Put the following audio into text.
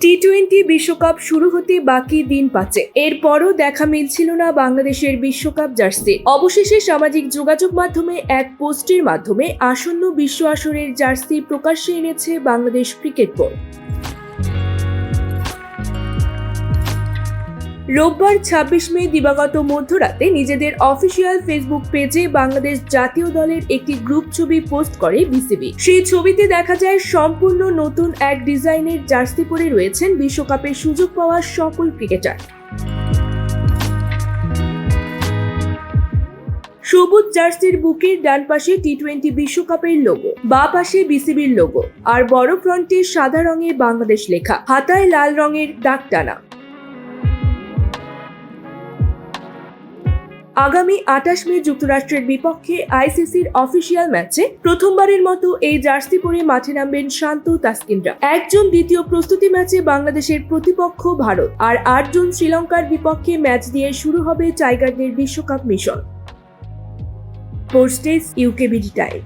T twenty বিশ্বকাপ শুরু হতে বাকি দিন পাঁচে এরপরও দেখা মিলছিল না বাংলাদেশের বিশ্বকাপ জার্সি। অবশেষে সামাজিক যোগাযোগ মাধ্যমে এক পোস্টের মাধ্যমে আসন্ন বিশ্ব আসরের জার্সি প্রকাশ্যে এনেছে বাংলাদেশ ক্রিকেট বোর্ড। রোববার ছাব্বিশ মে দিবাগত মধ্যরাতে নিজেদের অফিসিয়াল ফেসবুক পেজে বাংলাদেশ জাতীয় দলের একটি গ্রুপ ছবি পোস্ট করে বিসিবি। সেই ছবিতে দেখা যায়, সম্পূর্ণ নতুন এক ডিজাইনের জার্সি পরে রয়েছেন বিশ্বকাপের সুযোগ পাওয়া সকল ক্রিকেটার। সবুজ জার্সির বুকের ডান পাশে টি টোয়েন্টি বিশ্বকাপের লোগো বা পাশে বিসিবির লোগো আর বড় ফ্রন্টে সাদা রঙে বাংলাদেশ লেখা, হাতায় লাল রঙের দাগ টানা আগামী আঠাশ মে যুক্তরাষ্ট্রের বিপক্ষে আইসিসির অফিসিয়াল ম্যাচে প্রথমবারের মতো এই জার্সি পরে মাঠে নামবেন শান্ত তাসকিনরা। একজন দ্বিতীয় প্রস্তুতি ম্যাচে বাংলাদেশের প্রতিপক্ষ ভারত আর আটজন শ্রীলঙ্কার বিপক্ষে ম্যাচ দিয়ে শুরু হবে টাইগারদের বিশ্বকাপ মিশন। Postage UKBD time